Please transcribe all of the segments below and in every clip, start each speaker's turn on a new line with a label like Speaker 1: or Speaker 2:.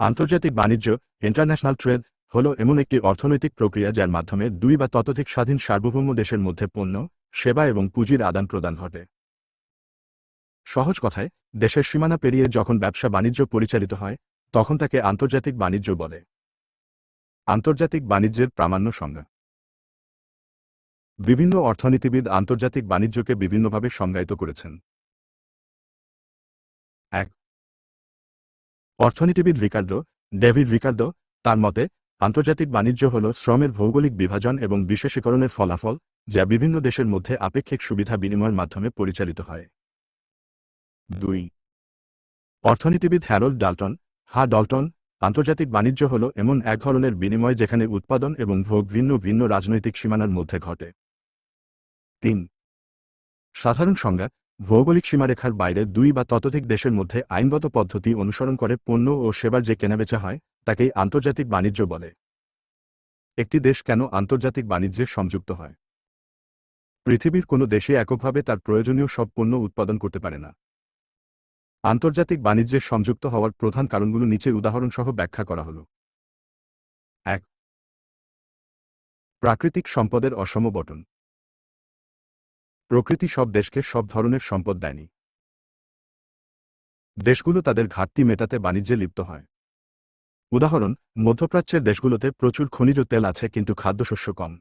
Speaker 1: আন্তর্জাতিক বাণিজ্য, international trade, হল এমন একটি অর্থনৈতিক প্রক্রিয়া যার মাধ্যমে দুই বা ততোধিক স্বাধীন সার্বভৌম দেশের মধ্যে পণ্য, সেবা এবং পুঁজির আদান প্রদান ঘটে। সহজ কথায়, দেশের সীমানা পেরিয়ে যখন ব্যবসা বাণিজ্য পরিচালিত হয়, তখন তাকে আন্তর্জাতিক বাণিজ্য বলে। আন্তর্জাতিক বাণিজ্যের প্রামাণ্য সংজ্ঞা। বিভিন্ন অর্থনীতিবিদ আন্তর্জাতিক বাণিজ্যকে বিভিন্নভাবে সংজ্ঞায়িত করেছেন। এক অর্থনীতিবিদ রিকার্ডো, ডেভিড রিকার্ডো, তার মতে, আন্তর্জাতিক বাণিজ্য হল শ্রমের ভৌগোলিক বিভাজন এবং বিশেষীকরণের ফলাফল, যা বিভিন্ন দেশের মধ্যে আপেক্ষিক সুবিধা বিনিময়ের মাধ্যমে পরিচালিত হয়। দুই, অর্থনীতিবিদ হ্যারোল্ড ডাল্টন, হা ডল্টন, আন্তর্জাতিক বাণিজ্য হল এমন এক ধরনের বিনিময় যেখানে উৎপাদন এবং ভোগ ভিন্ন ভিন্ন রাজনৈতিক সীমানার মধ্যে ঘটে। তিন, সাধারণ সংজ্ঞা ভৌগোলিক সীমারেখার বাইরে দুই বা ততোধিক দেশের মধ্যে আইনগত পদ্ধতি অনুসরণ করে পণ্য ও সেবার যে কেনাবেচা হয়, তাকেই আন্তর্জাতিক বাণিজ্য বলে। একটি দেশ কেন আন্তর্জাতিক বাণিজ্যে সংযুক্ত হয়? পৃথিবীর কোনো দেশে এককভাবে তার প্রয়োজনীয় সব পণ্য উৎপাদন করতে পারে না। আন্তর্জাতিক বাণিজ্যে সংযুক্ত হওয়ার প্রধান কারণগুলো নিচে উদাহরণসহ ব্যাখ্যা করা হল। এক, প্রাকৃতিক সম্পদের অসম বটন। প্রকৃতি সব দেশকে সব ধরনের সম্পদ দেয়নি। দেশগুলো তাদের ঘাটতি মেটাতে বাণিজ্যে লিপ্ত হয়। উদাহরণ, মধ্যপ্রাচ্যের দেশগুলোতে প্রচুর খনিজ তেল আছে কিন্তু খাদ্যশস্য কম।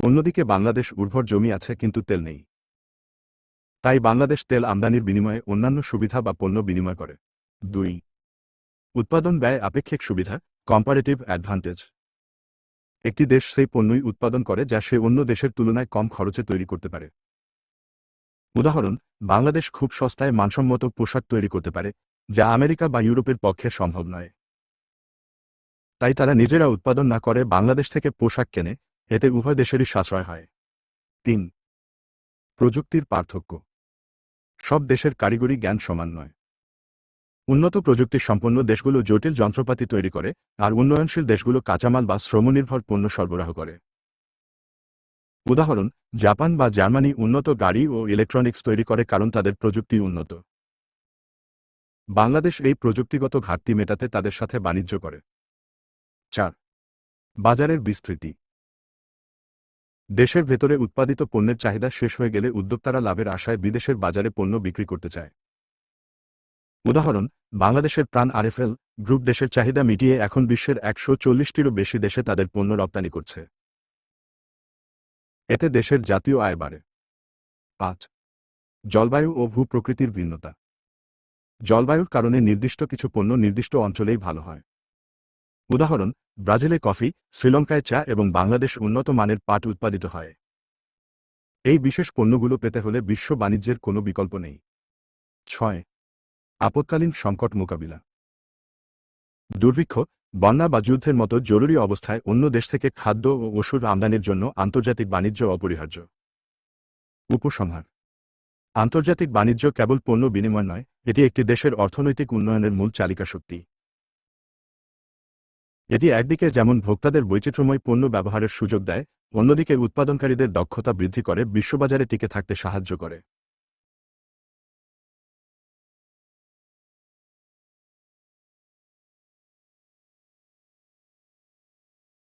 Speaker 1: অন্যদিকে বাংলাদেশ উর্বর জমি আছে কিন্তু তেল নেই। তাই বাংলাদেশ তেল আমদানির বিনিময়ে অন্যান্য সুবিধা বা পণ্য বিনিময় করে। দুই, উৎপাদন ব্যয় আপেক্ষিক সুবিধা কম্পারেটিভ অ্যাডভান্টেজ একটি দেশ সেই পণ্যই উৎপাদন করে যা সে অন্য দেশের তুলনায় কম খরচে তৈরি করতে পারে। উদাহরণ, বাংলাদেশ খুব সস্তায় মানসম্মত পোশাক তৈরি করতে পারে, যা আমেরিকা বা ইউরোপের পক্ষে সম্ভব নয়। তাই তারা নিজেরা উৎপাদন না করে বাংলাদেশ থেকে পোশাক কেনে, এতে উভয় দেশেরই সাশ্রয় হয়। তিন, প্রযুক্তির পার্থক্য। সব দেশের কারিগরি জ্ঞান সমান নয়। উন্নত প্রযুক্তি সম্পন্ন দেশগুলো জটিল যন্ত্রপাতি তৈরি করে, আর উন্নয়নশীল দেশগুলো কাঁচামাল বা শ্রমনির্ভর পণ্য সরবরাহ করে। উদাহরণ, জাপান বা জার্মানি উন্নত গাড়ি ও ইলেকট্রনিক্স তৈরি করে কারণ তাদের প্রযুক্তি উন্নত। বাংলাদেশ এই প্রযুক্তিগত ঘাটতি মেটাতে তাদের সাথে বাণিজ্য করে। চার, বাজারের বিস্তৃতি। দেশের ভেতরে উৎপাদিত পণ্যের চাহিদা শেষ হয়ে গেলে উদ্যোক্তারা লাভের আশায় বিদেশের বাজারে পণ্য বিক্রি করতে চায়। উদাহরণ, বাংলাদেশের প্রাণ আরএফএল গ্রুপ দেশের চাহিদা মিটিয়ে এখন বিশ্বের একশো চল্লিশটিরও বেশি দেশে তাদের পণ্য রপ্তানি করছে। এতে দেশের জাতীয় আয় বাড়ে। পাঁচ, জলবায়ু ও ভূপ্রকৃতির ভিন্নতা। জলবায়ুর কারণে নির্দিষ্ট কিছু পণ্য নির্দিষ্ট অঞ্চলেই ভালো হয়। উদাহরণ, ব্রাজিলে কফি, শ্রীলঙ্কায় চা এবং বাংলাদেশ উন্নত মানের পাট উৎপাদিত হয়। এই বিশেষ পণ্যগুলো পেতে হলে বিশ্ব বাণিজ্যের কোনো বিকল্প নেই। ছয়, আপৎকালীন সংকট মোকাবিলা। দুর্ভিক্ষ বন্যা বা যুদ্ধের মতো জরুরি অবস্থায় অন্য দেশ থেকে খাদ্য ও ওষুধ আমদানির জন্য আন্তর্জাতিক বাণিজ্য অপরিহার্য। উপসংহার। আন্তর্জাতিক বাণিজ্য কেবল পণ্য বিনিময় নয়, এটি একটি দেশের অর্থনৈতিক উন্নয়নের মূল চালিকা শক্তি। এটি একদিকে যেমন ভোক্তাদের বৈচিত্র্যময় পণ্য ব্যবহারের সুযোগ দেয়, অন্যদিকে উৎপাদনকারীদের দক্ষতা বৃদ্ধি করে, বিশ্ববাজারে টিকে থাকতে সাহায্য করে।